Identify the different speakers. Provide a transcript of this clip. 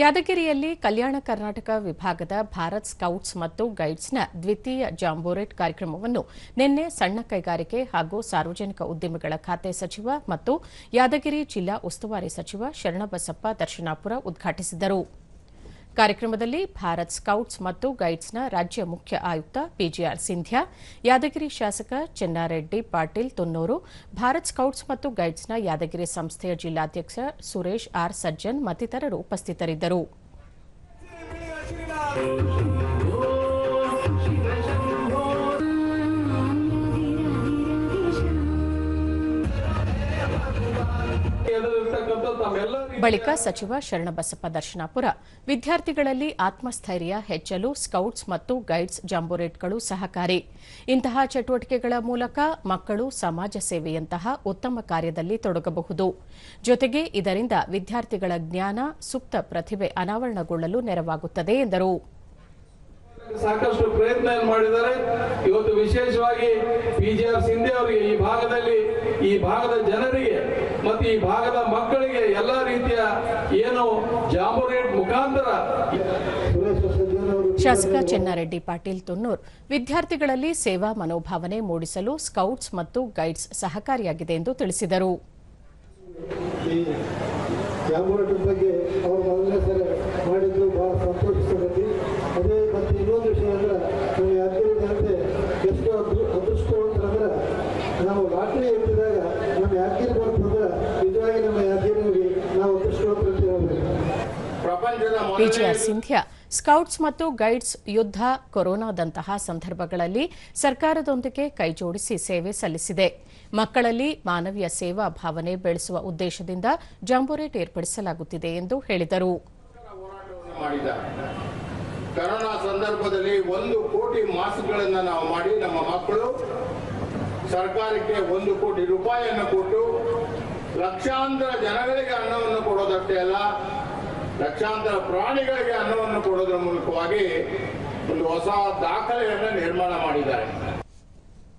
Speaker 1: ಯಾದಗಿರಿಯಲ್ಲಿ ಕಲ್ಯಾಣ ಕರ್ನಾಟಕ ವಿಭಾಗದ ಭಾರತ್ ಸ್ಕೌಟ್ಸ್ ಮತ್ತು ಗೈಡ್ಸ್ನ ದ್ವಿತೀಯ ಜಾಂಬೋರೆಟ್ ಕಾರ್ಯಕ್ರಮವನ್ನು ನಿನ್ನೆ ಸಣ್ಣ ಕೈಗಾರಿಕೆ ಹಾಗೂ ಸಾರ್ವಜನಿಕ ಉದ್ದಿಮೆಗಳ ಖಾತೆ ಸಚಿವ ಮತ್ತು ಯಾದಗಿರಿ ಜಿಲ್ಲಾ ಉಸ್ತುವಾರಿ ಸಚಿವ ಶರಣಬಸಪ್ಪ ದರ್ಶನಾಪುರ ಉದ್ಘಾಟಿಸಿದರು. ಕಾರ್ಯಕ್ರಮದಲ್ಲಿ ಭಾರತ್ ಸ್ಕೌಟ್ಸ್ ಮತ್ತು ಗೈಡ್ಸ್ನ ರಾಜ್ಯ ಮುಖ್ಯ ಆಯುಕ್ತ ಪಿಜಿಆರ್ ಸಿಂಧ್ಯಾ, ಯಾದಗಿರಿ ಶಾಸಕ ಚೆನ್ನಾರೆಡ್ಡಿ ಪಾಟೀಲ್ ತುನ್ನೂರು, ಭಾರತ್ ಸ್ಕೌಟ್ಸ್ ಮತ್ತು ಗೈಡ್ಸ್ನ ಯಾದಗಿರಿ ಸಂಸ್ಥೆಯ ಜಿಲ್ಲಾಧ್ಯಕ್ಷ ಸುರೇಶ್ ಆರ್ ಸಜ್ಜನ್ ಮತ್ತಿತರರು ಉಪಸ್ಥಿತರಿದ್ದರು. ಬಳಿಕ ಸಚಿವ ಶರಣಬಸಪ್ಪ ದರ್ಶನಾಪುರ. ವಿದ್ಯಾರ್ಥಿಗಳಲ್ಲಿ ಆತ್ಮಸ್ಥೈರ್ಯ, ಹೆಚ್ಚಲು, ಸ್ಕೌಟ್ಸ್ ಮತ್ತು ಗೈಡ್ಸ್ ಜಾಂಬೋರೇಟ್ಗಳು ಸಹಕಾರಿ. ಇಂತಹ ಚಟುವಟಿಕೆಗಳ ಮೂಲಕ ಮಕ್ಕಳು ಸಮಾಜ ಸೇವೆಯಂತಹ ಉತ್ತಮ ಕಾರ್ಯದಲ್ಲಿ ತೊಡಗಬಹುದು. ಜೊತೆಗೆ ಇದರಿಂದ ವಿದ್ಯಾರ್ಥಿಗಳ ಜ್ಞಾನ, ಸೂಕ್ತ ಪ್ರತಿಭೆ ಅನಾವರಣಗೊಳ್ಳಲು ನೆರವಾಗುತ್ತದೆ ಎಂದರು.
Speaker 2: ಸಾಕಷ್ಟು ಪ್ರಯತ್ನ ಮಾಡಿದ್ದಾರೆ. ಇವತ್ತು ವಿಶೇಷವಾಗಿ ಪಿ ಜಿ ಆರ್ ಸಿಂಧೆ ಅವರಿಗೆ ಈ ಭಾಗದಲ್ಲಿ ಈ ಭಾಗದ ಜನರಿಗೆ ಮತ್ತು ಈ ಭಾಗದ ಮಕ್ಕಳಿಗೆ ಎಲ್ಲ ರೀತಿಯ ಏನು ಜಾಂಬೋರೇಟ್ ಮುಖಾಂತರ
Speaker 1: ಶಾಸಕ ಚೆನ್ನಾರೆಡ್ಡಿ ಪಾಟೀಲ್ ತುನ್ನೂರ್ ವಿದ್ಯಾರ್ಥಿಗಳಲ್ಲಿ ಸೇವಾ ಮನೋಭಾವನೆ ಮೂಡಿಸಲು ಸ್ಕೌಟ್ಸ್ ಮತ್ತು ಗೈಡ್ಸ್ ಸಹಕಾರಿಯಾಗಿದೆ ಎಂದು ತಿಳಿಸಿದರು.
Speaker 3: ಬಗ್ಗೆ ಅವರು ಮೊದಲನೇ ಸಲ ಮಾಡಿದ್ದು ಬಹಳ ಸಂತೋಷ ಅದೇ ಮತ್ತು ಇನ್ನೊಂದು ವಿಷಯ ಅಂದ್ರೆ ನಮ್ಮ ಯಾದಗಿರಿ ಜನತೆ ಎಷ್ಟು ಅದೃ ಅದೃಷ್ಟವಂತರಂದ್ರೆ ನಾವು ಲಾಟ್ರಿ ಎತ್ತಿದಾಗ ನಮ್ಮ ಯಾದಗಿರಿ ಬರ್ತಂದ್ರೆ ನಿಜವಾಗಿ ನಮ್ಮ ಯಾದಗಿರಿ ನಾವು ಅದೃಷ್ಟವಂತರು ಅಂತ ಹೇಳ್ಬೇಕು
Speaker 1: ಪಿಜಿಆರ್ ಸಿಂಧ್ಯಾ ಸ್ಕೌಟ್ಸ್ ಮತ್ತು ಗೈಡ್ಸ್ ಯುದ್ಧ ಕೊರೋನಾದಂತಹ ಸಂದರ್ಭಗಳಲ್ಲಿ ಸರ್ಕಾರದೊಂದಿಗೆ ಕೈಜೋಡಿಸಿ ಸೇವೆ ಸಲ್ಲಿಸಿದೆ. ಮಕ್ಕಳಲ್ಲಿ ಮಾನವೀಯ ಸೇವಾ ಭಾವನೆ ಬೆಳೆಸುವ ಉದ್ದೇಶದಿಂದ ಜಾಂಬೋರೇಟ್ ಏರ್ಪಡಿಸಲಾಗುತ್ತಿದೆ ಎಂದು ಹೇಳಿದರು.
Speaker 4: ಕರೋನಾ ಸಂದರ್ಭದಲ್ಲಿ ಒಂದು ಕೋಟಿ ಮಾಸ್ಕ್ಗಳನ್ನು ನಾವು ಮಾಡಿ ನಮ್ಮ ಮಕ್ಕಳು ಸರ್ಕಾರಕ್ಕೆ ಒಂದು ಕೋಟಿ ರೂಪಾಯಿಯನ್ನು ಕೊಟ್ಟು ಲಕ್ಷಾಂತರ ಜನಗಳಿಗೆ ಅನ್ನವನ್ನು ಕೊಡೋದಷ್ಟೇ ಅಲ್ಲ, ಲಕ್ಷಾಂತರ ಪ್ರಾಣಿಗಳಿಗೆ ಅನ್ನವನ್ನು ಕೊಡೋದ್ರ ಮೂಲಕವಾಗಿ ಒಂದು ಹೊಸ ದಾಖಲೆಯನ್ನು ನಿರ್ಮಾಣ ಮಾಡಿದ್ದಾರೆ.